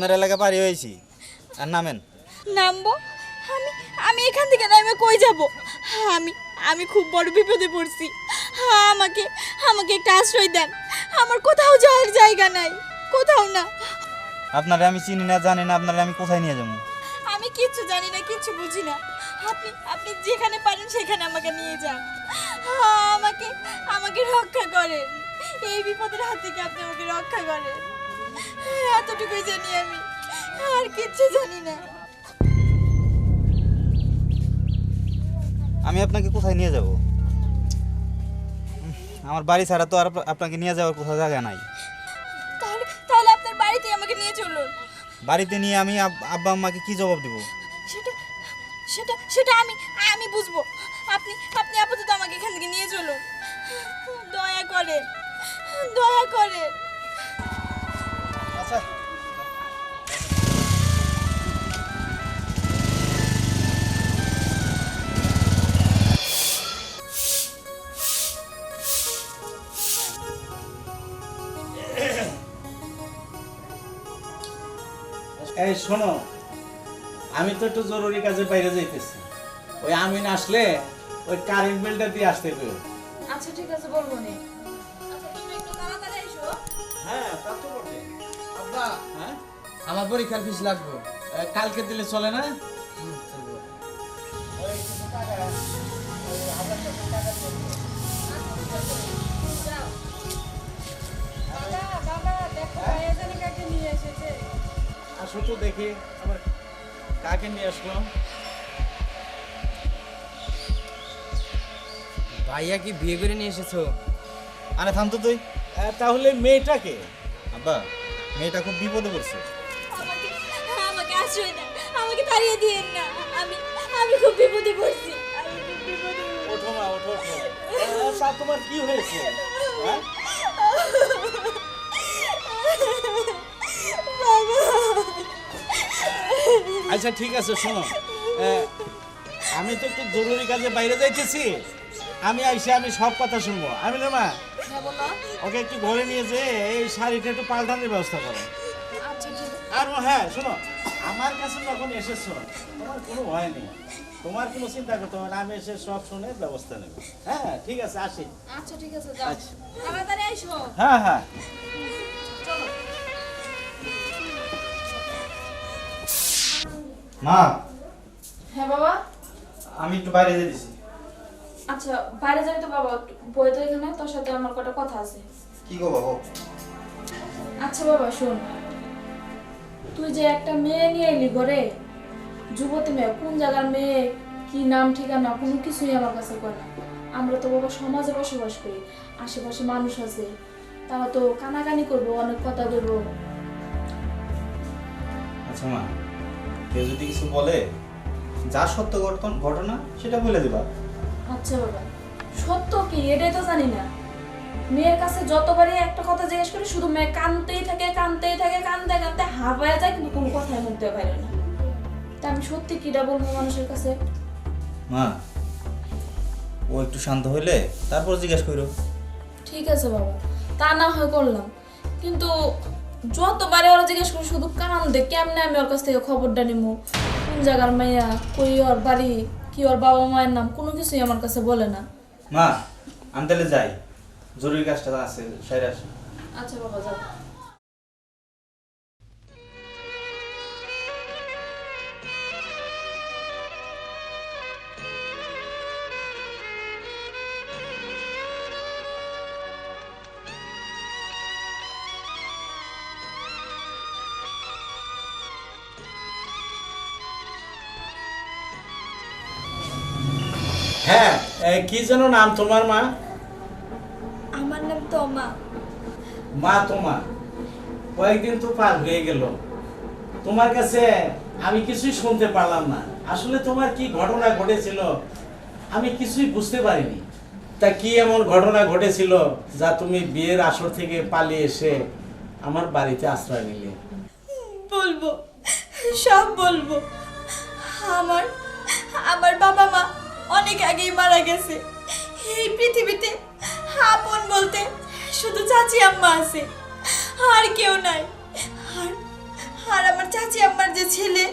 আপনার এলাকা পারি হয়েছি। আর নামেন। নামবো? আমি আমি এখান থেকে নামে কই যাব? আমি আমি খুব বড় বিপদে পড়ছি। হ্যাঁ আমাকে আমাকে একটা আশ্রয় দেন। আমার কোথাও যাওয়ার জায়গা নাই। কোথাও না। আপনারা আমি চিনি না জানি না আপনারা আমি কোথায় নিয়ে যাব? আমি কিচ্ছু জানি না কিচ্ছু বুঝি না। আপনি আপনি যেখানে পারেন সেখানে আমাকে নিয়ে যান। হ্যাঁ, আমাকে আমাকে রক্ষা করেন। এই বিপদের হাত থেকে আপনি আমাকে রক্ষা করেন। এতটুকুই জানি আমি। আর কিচ্ছু জানি না। আমি আপনাকে কোথায় নিয়ে যাব? আমার বাড়ি ছাড়া তো আর আপনাকে নিয়ে যাওয়ার কোথাও জায়গা নাই। তাহলে তাহলে আপনার বাড়িতে আমাকে নিয়ে চলুন। বাড়িতে নিয়ে আমি আব্বা আম্মাকে কি জবাব দেবো? সেটা সেটা সেটা আমি আমি বুঝব। আপনি আপনি আপাতত আমাকে এখান থেকে নিয়ে শোনো আমি তো একটু জরুরি কাজে বাইরে যাইতেছি। ওই আমিন আসলে ওই কারেন্ট বিলটা দিয়ে আসতে পেও আচ্ছা ঠিক আছে বলব নি। আচ্ছা হ্যাঁ তা তো বটে। আব্বা হ্যাঁ? আমার পরীক্ষার ফিস লাগবে। কালকে দিলে চলে না? আসো তো দেখি আবার কাকে নিয়ে আসলো ভাইয়া কি বিয়ে করে নিয়ে এসেছ? আরে থাম তো তুই। এ, তাহলে মেয়েটাকে? আব্বা মেয়েটা খুব বিপদে পড়ছে। আমাকে আমাকে আশ্রয় দেন আমাকে তাড়িয়ে দিয়েন না। আমি আমি খুব বিপদে পড়ছি। আমি খুব বিপদে পড়ছি। ওঠো মা ওঠো ওঠো। তা তোমার কি হয়েছে? হ্যাঁ? আচ্ছা ঠিক আছে শোনো। আমি তো একটু জরুরি কাজে বাইরে যাইতেছি। আমি আইসে আমি সব কথা শুনব। আমি না মা? হ্যাঁ ওকে একটু ঘরে নিয়ে যে এই শাড়িটা একটু পাল্টানোর ব্যবস্থা করো। আচ্ছা আর ও হ্যাঁ শোনো আমার কাছে যখন এসেছ তোমার কোনো ভয় নেই। তোমার কোনো চিন্তা করতে হবে না আমি এসে সব শুনে ব্যবস্থা নেব। হ্যাঁ ঠিক আছে আসি। আচ্ছা ঠিক আছে যাও। আচ্ছা। তাড়াতাড়ি এসো হ্যাঁ হ্যাঁ। মা। হ্যাঁ বাবা? আমি একটু বাইরে যেতেছি আচ্ছা বাইরে যাবি তো বাবা বই তো এখানে তোর সাথে আমার কটা কথা আছে। কি গো বাবু? আচ্ছা বাবা শোন। তুই যে একটা মেয়ে নিয়ে এলি ঘরে যুবতী মেয়ে কোন জায়গার মেয়ে কি নাম ঠিকানা কোনো কিছুই আমার কাছে না। আমরা তো বাবা সমাজে বসবাস করি আশেপাশে মানুষ আছে তারা তো কানাকানি করব অনেক কথা বলব। আচ্ছা মা। কেউ যদি কিছু বলে যা সত্য ঘটন- ঘটনা সেটা বলে দিবা। আচ্ছা বাবা সত্য কি? এটাই তো জানি না। মেয়ের কাছে যতবারই একটা কথা জিজ্ঞেস করি শুধু মেয়ে কানতেই থাকে কানতেই থাকে কানতে কানতে হাঁপায় যায় কিন্তু কোনো কথাই বলতে পারে না। তা আমি সত্যি কিটা বলব মানুষের কাছে? মা ও একটু শান্ত হইলে তারপর জিজ্ঞেস করো ঠিক আছে বাবা তা না হয় করলাম। কিন্তু যতবারে ওরা জিজ্ঞেস করি শুধু কান্দে কেমনে আমি ওর কাছ থেকে খবরটা নিমু? কোন জায়গার মাইয়া? কই ওর বাড়ি? কি ওর বাবা মায়ের নাম? কোনো কিছুই আমার কাছে বলে না। মা আমি তাহলে যাই। জরুরি কাজটা আছে সাইরাস আচ্ছা বাবা যাও। হ্যাঁ। কি যেন নাম তোমার মা? আমার নাম তমা। মা তোমার কয়েকদিন তো পার হয়ে গেল। তোমার কাছে আমি কিছুই শুনতে পারলাম না। আসলে তোমার কি ঘটনা ঘটেছিল আমি কিছুই বুঝতে পারিনি। তা কি এমন ঘটনা ঘটেছিল যা তুমি বিয়ের আসর থেকে পালিয়ে এসে আমার বাড়িতে আশ্রয় নিলে? বলব সব বলব। আমার আমার বাবা মা অনেক আগেই মারা গেছে। এই পৃথিবীতে আপন বলতে শুধু চাচি আম্মা আছে। আর কেউ নাই। আর আর আমার চাচি আম্মার যে ছেলে,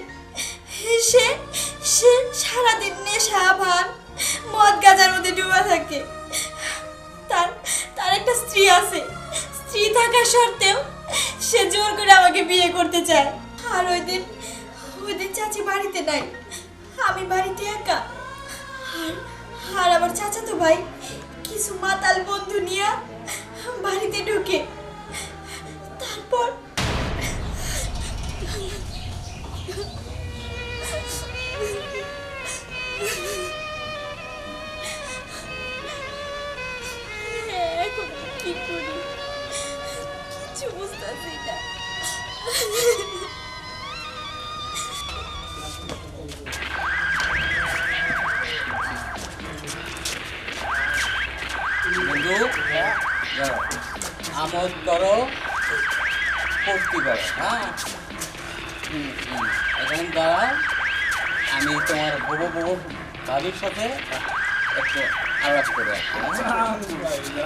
সে সে সারাদিন নেশা ভান মদ গাজার মধ্যে ডুবা থাকে। তার তার একটা স্ত্রী আছে। স্ত্রী থাকা সত্ত্বেও সে জোর করে আমাকে বিয়ে করতে চায়। আর ওই দিন ওই দিন চাচি বাড়িতে নাই। আমি বাড়িতে একা। আর আর আমার চাচাতো ভাই, কিছু মাতাল বন্ধু নিয়ে বাড়িতে ঢুকে। তারপর এখন কি করি? কিছু বুঝতেছি না। আমোদ করো ফুর্তি করো হ্যাঁ। এখন দাঁড়াও আমি তোমার বউ বউ ভাবির সাথে একটু আলাপ করে হ্যাঁ?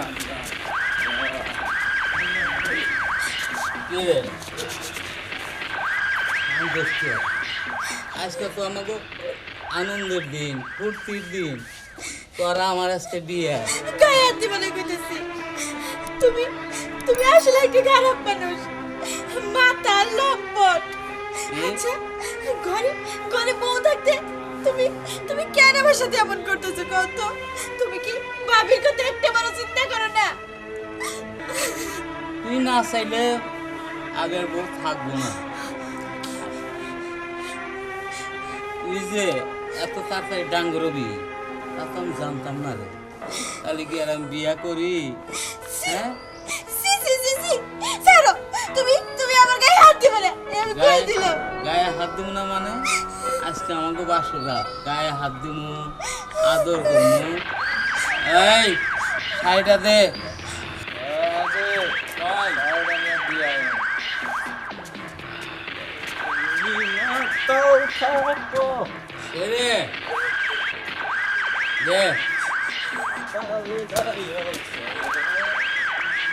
আজকে তো আমাকে আনন্দের দিন ফুর্তির দিন। তোরা আমার আজকে বিয়ে। কইতেছি তুমি তুমি আসলে একটা খারাপ মানুষ। মাথা লম্পট। আচ্ছা ঘরে ঘরে বউ থাকতে তুমি তুমি কেন আমার সাথে এমন করতেছো কত তুমি কি ভাবির কথা একটা বড় চিন্তা করো না? তুই না চাইলে আগের বউ থাকব না। তুই যে এত তাড়াতাড়ি ডাঙ্গরবি তা তো আমি জানতাম না রে। তাহলে কি আর আমি বিয়া করি? হ্যাঁ? সি সি সি সি ছাড়ো। তুমি তুমি আমার গায়ে হাত দিবে না। আমি কই দিলাম? গায়ে হাত দিব না মানে? আজকে আমাকে বাসো রাত গায়ে হাত দিব আদর করব। এই শাড়িটা দে। দে।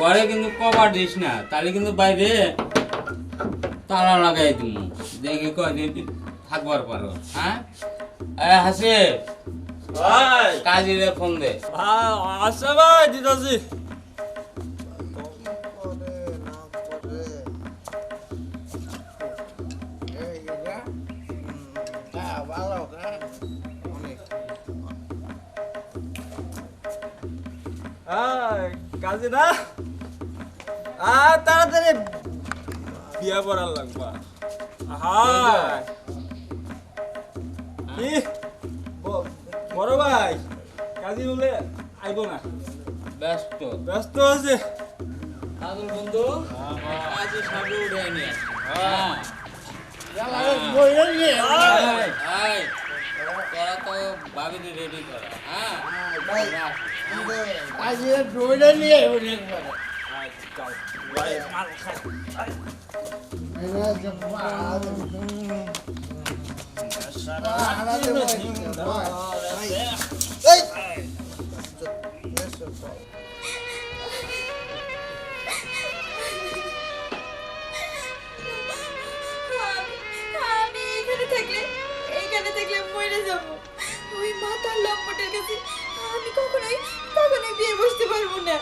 ঘরে কিন্তু কভার দিস না তাহলে কিন্তু বাইরে তালা লাগাই তুমি দেখি কয়দিন থাকবার পারো হ্যাঁ? হাসি কাজিরে ফোন দে। আচ্ছা ভাই দিদাজি কাজে না? আর তাড়াতাড়ি। বিয়া করার লাগবা। হ্যাঁ কি? বড় ভাই কাজী বলে আইব না। ব্যস্ত। ব্যস্ত আছে। আদর বন্ধু আজ সামনে উঠে নিয়ে হ্যাঁ। আয়। তোরা তো ভাবিনি রেডি করা। হ্যাঁ। আমি- এখানে থাকলে এখানে থাকলে মরে যাব। ওই মাতার লম্পটের কাছে আমি কখনোই কখনোই বিয়ে বসতে পারব না।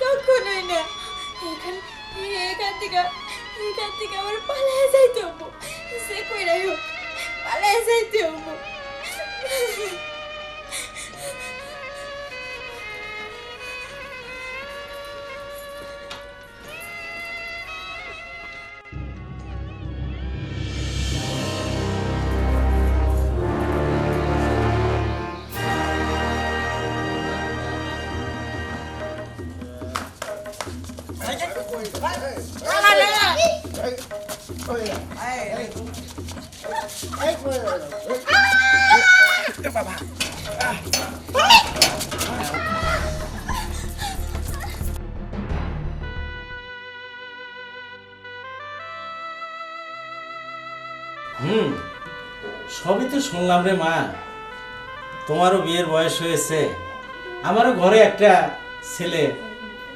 কখনোই না। এখান এখান থেকে এখান থেকে আমার পালায় যাইতে হব। সে কইরাই হোক পালাই যাইতে হব। হুম, সবই তো শুনলাম রে মা। তোমারও বিয়ের বয়স হয়েছে। আমারও ঘরে একটা ছেলে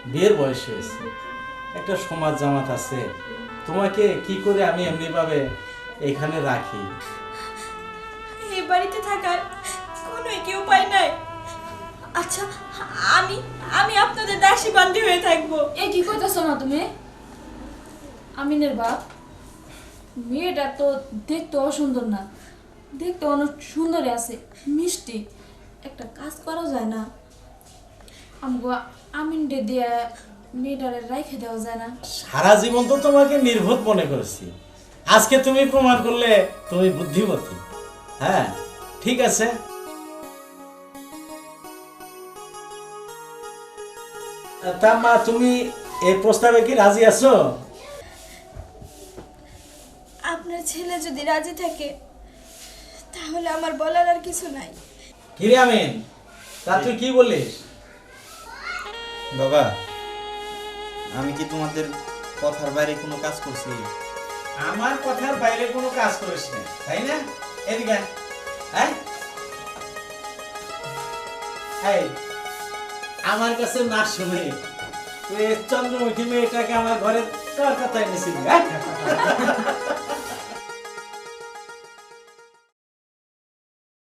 বিয়ের বয়স হয়েছে। একটা সমাজ জামাত আছে। তোমাকে কি করে আমি এমনিভাবে এখানে রাখি? এই বাড়িতে থাকার কোনো কি উপায় নাই। আচ্ছা আমি আমি আপনাদের দাসী বান্দি হয়ে থাকব। এ কি কইতাছো না তুমি? আমিনের বাপ। মেয়েটা তো দেখতে অসুন্দর না। দেখতে অনেক সুন্দরই আছে মিষ্টি। একটা কাজ করা যায় না। আমগো আমিনটে দিয়ে মেয়েটারে রাইখে দেওয়া যায় না। সারা জীবন তো তোমাকে নির্বোধ মনে করেছি। আজকে তুমি প্রমাণ করলে তুমি বুদ্ধিমতী। হ্যাঁ ঠিক আছে। তা মা তুমি এই প্রস্তাবে কি রাজি আছো? আপনার ছেলে যদি রাজি থাকে তাহলে আমার বলার আর কিছু নাই। কিরে আমিন তা তুই কি বলিস? বাবা আমি কি তোমাদের কথার বাইরে কোনো কাজ করছি? আমার কথার বাইরে কোনো কাজ করিস না তাই না? এদিকে হ্যাঁ? এই, আমার কাছে না শুনে তুই চন্দ্রমুখী মেয়েটাকে আমার ঘরে তোর কথা এনেছিলি হ্যাঁ?